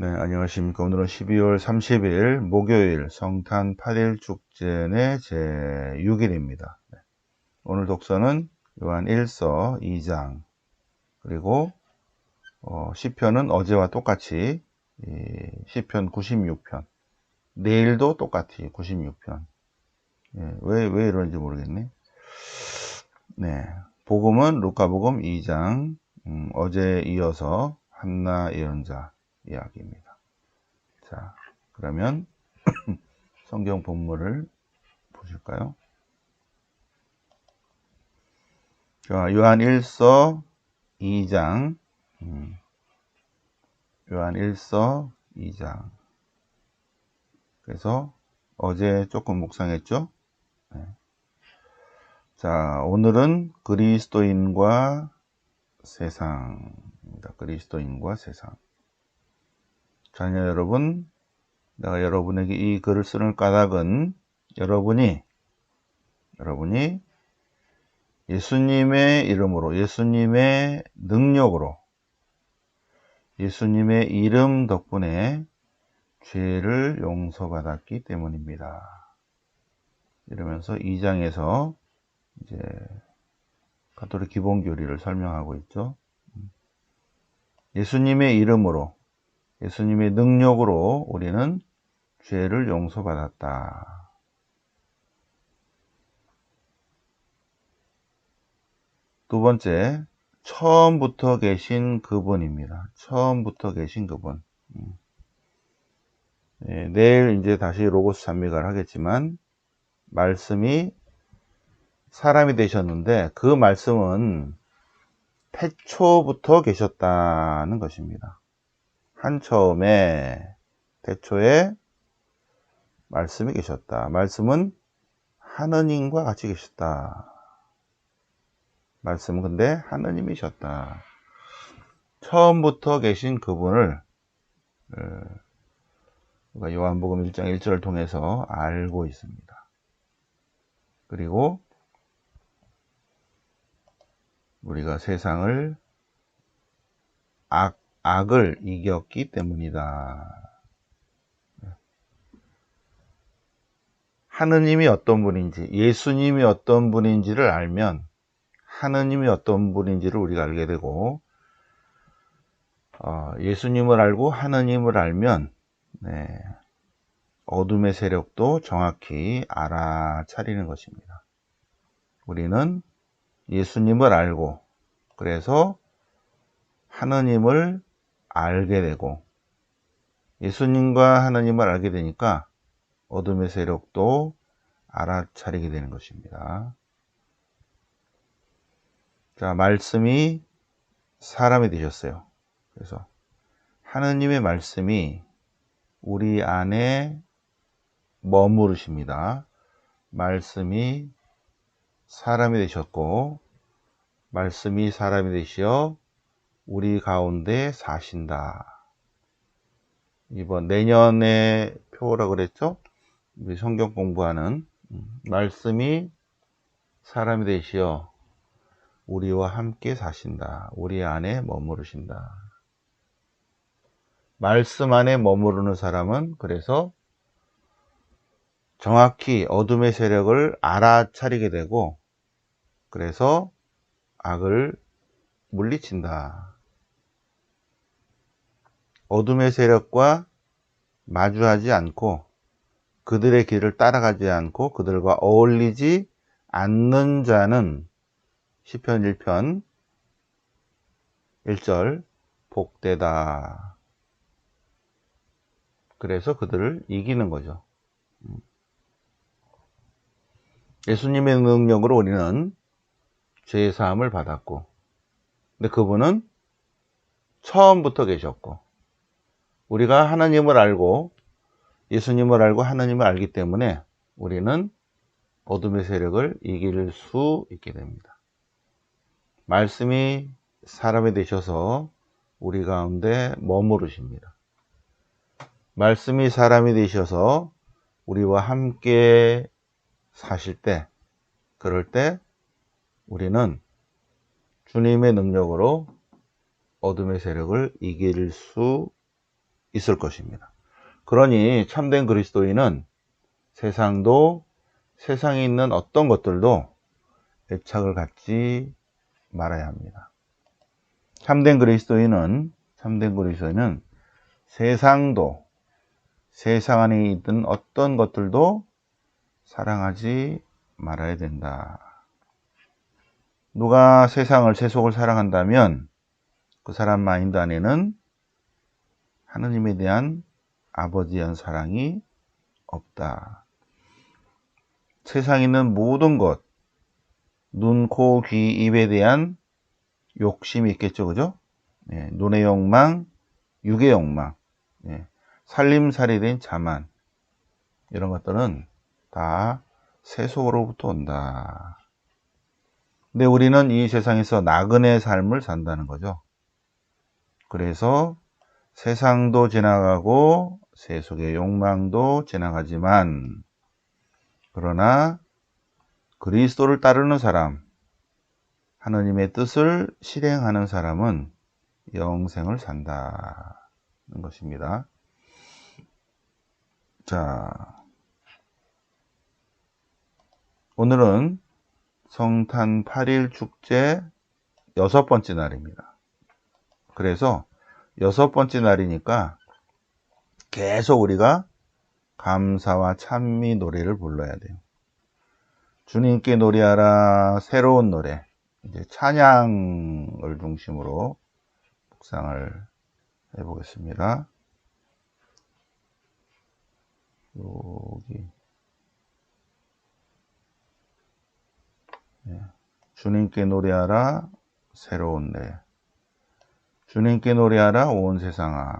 네, 안녕하십니까. 오늘은 12월 30일 목요일 성탄 8일 축제의 제6일입니다. 오늘 독서는 요한 1서 2장 그리고 어, 시편은 어제와 똑같이 시편 96편 내일도 똑같이 96편 예, 왜, 왜 이러는지 모르겠네. 네, 복음은 루카복음 2장 음, 어제 이어서 한나 예언자 이야기입니다. 자, 그러면 성경 본문을 보실까요? 자, 요한 1서 2장 음, 요한 1서 2장 그래서 어제 조금 묵상했죠? 네. 자, 오늘은 그리스도인과 세상입니다. 그리스도인과 세상. 자녀 여러분, 내가 여러분에게 이 글을 쓰는 까닭은 여러분이 여러분이 예수님의 이름으로 예수님의 능력으로 예수님의 이름 덕분에 죄를 용서받았기 때문입니다. 이러면서 2장에서 이제 가톨릭 기본 교리를 설명하고 있죠. 예수님의 이름으로 예수님의 능력으로 우리는 죄를 용서받았다. 두 번째, 처음부터 계신 그분입니다. 처음부터 계신 그분. 네, 내일 이제 다시 로고스 찬미가를 하겠지만, 말씀이 사람이 되셨는데, 그 말씀은 태초부터 계셨다는 것입니다. 한 처음에 대초에 말씀이 계셨다. 말씀은 하느님과 같이 계셨다. 말씀은 근데 하느님이셨다. 처음부터 계신 그분을 어, 요한복음 1장 1절을 통해서 알고 있습니다. 그리고 우리가 세상을 악 악을 이겼기 때문이다. 하느님이 어떤 분인지, 예수님이 어떤 분인지를 알면 하느님이 어떤 분인지를 우리가 알게 되고 어, 예수님을 알고 하느님을 알면 네, 어둠의 세력도 정확히 알아차리는 것입니다. 우리는 예수님을 알고 그래서 하느님을 알게 되고 예수님과 하나님을 알게 되니까 어둠의 세력도 알아차리게 되는 것입니다. 자, 말씀이 사람이 되셨어요. 그래서 하느님의 말씀이 우리 안에 머무르십니다. 말씀이 사람이 되셨고, 말씀이 사람이 되시어 우리 가운데 사신다. 이번 내년에 표라 그랬죠? 우리 성경 공부하는 음, 말씀이 사람이 되시어 우리와 함께 사신다. 우리 안에 머무르신다. 말씀 안에 머무르는 사람은 그래서 정확히 어둠의 세력을 알아차리게 되고 그래서 악을 물리친다. 어둠의 세력과 마주하지 않고 그들의 길을 따라가지 않고 그들과 어울리지 않는 자는 시편 1편 1절 복되다. 그래서 그들을 이기는 거죠. 예수님의 능력으로 우리는 죄 사함을 받았고 근데 그분은 처음부터 계셨고 우리가 하나님을 알고 예수님을 알고 하나님을 알기 때문에 우리는 어둠의 세력을 이길 수 있게 됩니다. 말씀이 사람이 되셔서 우리 가운데 머무르십니다. 말씀이 사람이 되셔서 우리와 함께 사실 때, 그럴 때 우리는 주님의 능력으로 어둠의 세력을 이길 수 있을 것입니다. 그러니 참된 그리스도인은 세상도 세상에 있는 어떤 것들도 애착을 갖지 말아야 합니다. 참된 그리스도인은 참된 그리스도인은 세상도 세상 안에 있던 어떤 것들도 사랑하지 말아야 된다. 누가 세상을 세속을 사랑한다면 그 사람 마인드 안에는 하느님에 대한 아버지에 대한 사랑이 없다. 세상에 있는 모든 것, 눈, 코, 귀, 입에 대한 욕심이 있겠죠, 그죠? 예, 눈의 욕망, 육의 욕망, 예, 살림살이 된 자만, 이런 것들은 다 세속으로부터 온다. 근데 우리는 이 세상에서 나그네 삶을 산다는 거죠. 그래서 세상도 지나가고 세속의 욕망도 지나가지만 그러나 그리스도를 따르는 사람, 하느님의 뜻을 실행하는 사람은 영생을 산다는 것입니다. 자, 오늘은 성탄 8일 축제 여섯 번째 날입니다. 그래서 여섯 번째 날이니까 계속 우리가 감사와 찬미 노래를 불러야 돼요. 주님께 노래하라 새로운 노래 이제 찬양을 중심으로 묵상을 해보겠습니다. 여기 네. 주님께 노래하라 새로운 내 주님께 노래하라 온 세상아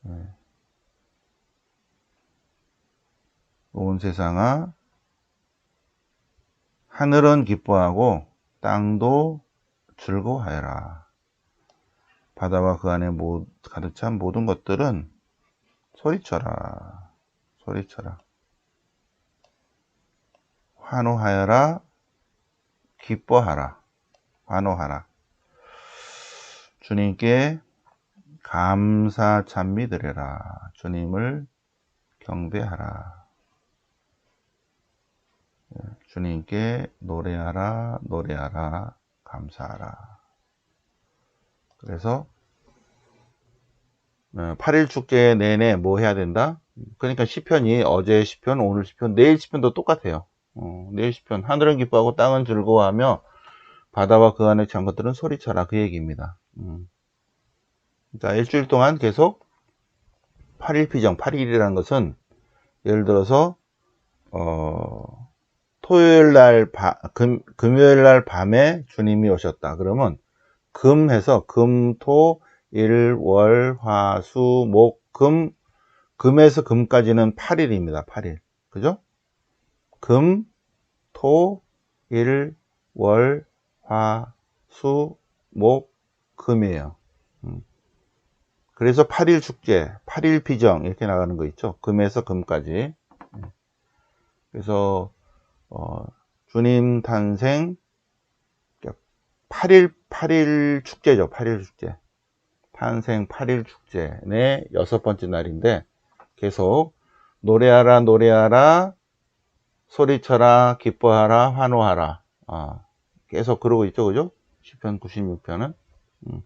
네. 온 세상아 하늘은 기뻐하고 땅도 즐거워하여라. 바다와 그 안에 가득 찬 모든 것들은 소리쳐라. 소리쳐라. 환호하여라. 기뻐하라. 환호하라. 주님께 감사 찬미 드려라. 주님을 경배하라. 예, 주님께 노래하라, 노래하라, 감사하라. 그래서 8일 어, 축제 내내 뭐 해야 된다? 그러니까 시편이 어제 시편, 오늘 시편, 내일 시편도 똑같아요. 어, 내일 시편 하늘은 기뻐하고 땅은 즐거워하며 바다와 그 안에 찬 것들은 소리쳐라 그 얘기입니다. 음. 자 일주일 동안 계속 8일 피정, 8일이라는 것은 예를 들어서 어, 토요일 날 바, 금, 금요일 날 밤에 주님이 오셨다. 그러면 금해서 금, 토, 일, 월, 화, 수, 목, 금, 금에서 금까지는 8일입니다. 8일. 그죠? 금, 토, 일, 월, 화, 수, 목, 금이에요. 음. 그래서 8일 축제, 8일 피정 이렇게 나가는 거 있죠. 금에서 금까지. 음. 그래서 어, 주님 탄생 8일 8일 축제죠. 8일 축제. 탄생 8일 축제 의 여섯 번째 날인데 계속 노래하라 노래하라 소리쳐라 기뻐하라 환호하라 아, 계속 그러고 있죠 그죠 10편 96편은 음.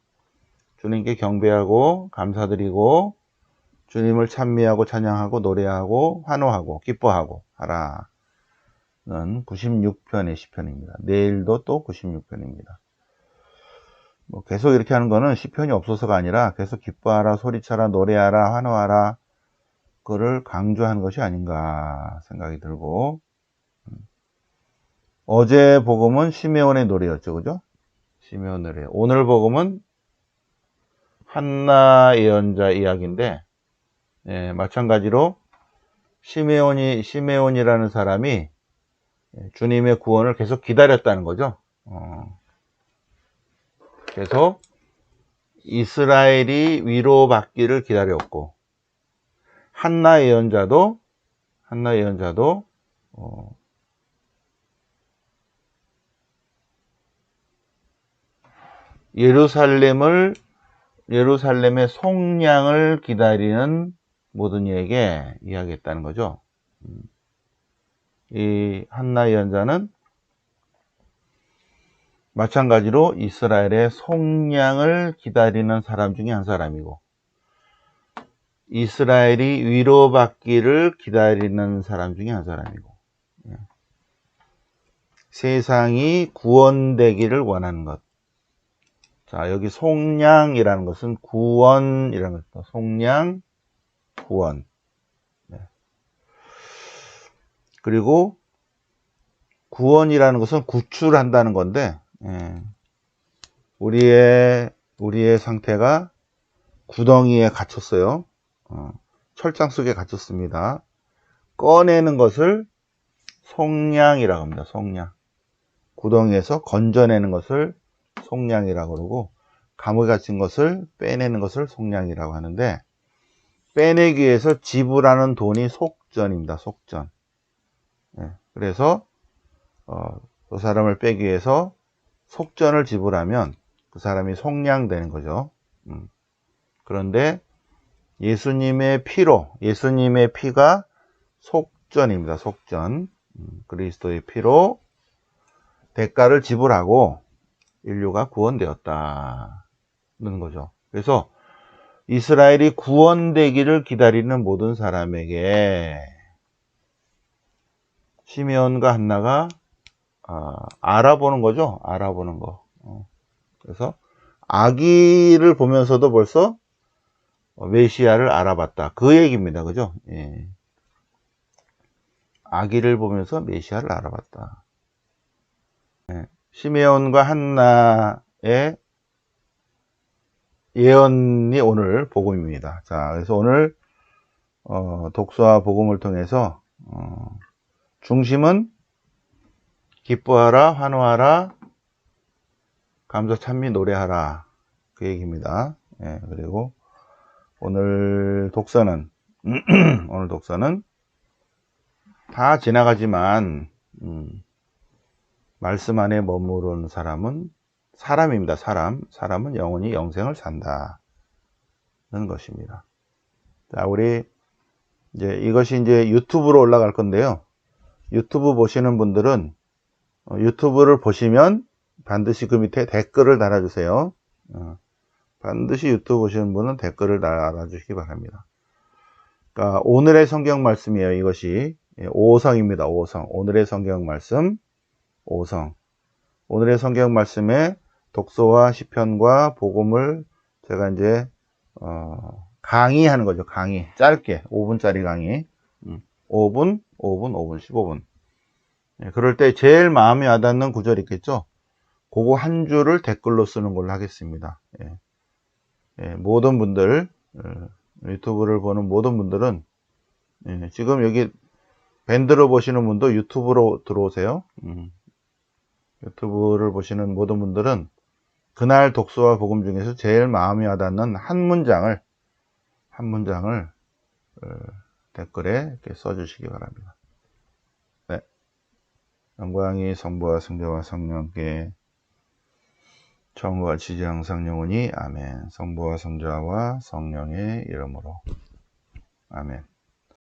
주님께 경배하고 감사드리고 주님을 찬미하고 찬양하고 노래하고 환호하고 기뻐하고 하라 는 96편의 시편입니다. 내일도 또 96편입니다. 뭐 계속 이렇게 하는 거는 시편이 없어서가 아니라 계속 기뻐하라, 소리쳐라, 노래하라, 환호하라 그거를 강조하는 것이 아닌가 생각이 들고 음. 어제 복음은 시메온의 노래였죠. 그죠? 시메온 노래. 오늘 복음은 한나 예언자 이야기인데 예, 마찬가지로 시메온이 시메온이라는 사람이 예, 주님의 구원을 계속 기다렸다는 거죠. 어. 계속 이스라엘이 위로받기를 기다렸고 한나 예언자도 한나 예언자도 어, 예루살렘을 예루살렘의 속량을 기다리는 모든 이에게 이야기했다는 거죠. 음. 이 한나 예언자는 마찬가지로 이스라엘의 속량을 기다리는 사람 중에 한 사람이고 이스라엘이 위로받기를 기다리는 사람 중에 한 사람이고 예. 세상이 구원되기를 원하는 것. 자, 여기 속량이라는 것은 구원이라는 것입니다. 속량, 구원. 네. 그리고 구원이라는 것은 구출한다는 건데, 예. 우리의, 우리의 상태가 구덩이에 갇혔어요. 어, 철장 속에 갇혔습니다. 꺼내는 것을 속량이라고 합니다. 속량. 구덩이에서 건져내는 것을 속량이라고 그러고 감옥에 갇힌 것을 빼내는 것을 속량이라고 하는데 빼내기 위해서 지불하는 돈이 속전입니다. 속전. 예, 그래서 어, 그 사람을 빼기 위해서 속전을 지불하면 그 사람이 속량되는 거죠. 음. 그런데 예수님의 피로 예수님의 피가 속전입니다. 속전. 음, 그리스도의 피로 대가를 지불하고 인류가 구원되었다는 거죠. 그래서 이스라엘이 구원되기를 기다리는 모든 사람에게 시me온과 한나가 아, 알아보는 거죠. 알아보는 거. 어. 그래서 아기를 보면서도 벌써 메시아를 알아봤다. 그 얘기입니다. 그죠? 예. 아기를 보면서 메시아를 알아봤다. 예. 시메온과 한나의 예언이 오늘 복음입니다. 자, 그래서 오늘 어, 독서와 복음을 통해서 어, 중심은 기뻐하라, 환호하라, 감사 찬미 노래하라 그 얘기입니다. 예, 그리고 오늘 독서는 오늘 독서는 다 지나가지만 음, 말씀 안에 머무르는 사람은 사람입니다. 사람. 사람은 영원히 영생을 산다 는 것입니다. 자, 우리 이제 이것이 이제 유튜브로 올라갈 건데요. 유튜브 보시는 분들은 어, 유튜브를 보시면 반드시 그 밑에 댓글을 달아주세요. 어, 반드시 유튜브 보시는 분은 댓글을 달아주시기 바랍니다. 그러니까 오늘의 성경 말씀이에요. 이것이 5성입니다. 5성. 오늘의 성경 말씀 5성. 오늘의 성경 말씀에 독서와 시편과 복음을 제가 이제 어, 강의하는 거죠. 강의. 짧게 5분짜리 강의. 5분, 5분, 5분, 15분. 예, 그럴 때 제일 마음에 와닿는 구절 있겠죠? 그거 한 줄을 댓글로 쓰는 걸로 하겠습니다. 예. 예, 모든 분들, 어, 유튜브를 보는 모든 분들은 예, 지금 여기 밴드로 보시는 분도 유튜브로 들어오세요. 음. 유튜브를 보시는 모든 분들은 그날 독서와 복음 중에서 제일 마음이 와닿는 한 문장을 한 문장을 어, 댓글에 이렇게 써주시기 바랍니다. 네. 영광이 성부와 성자와 성령께 처음과 지지 항상 영원히 아멘. 성부와 성자와 성령의 이름으로 아멘.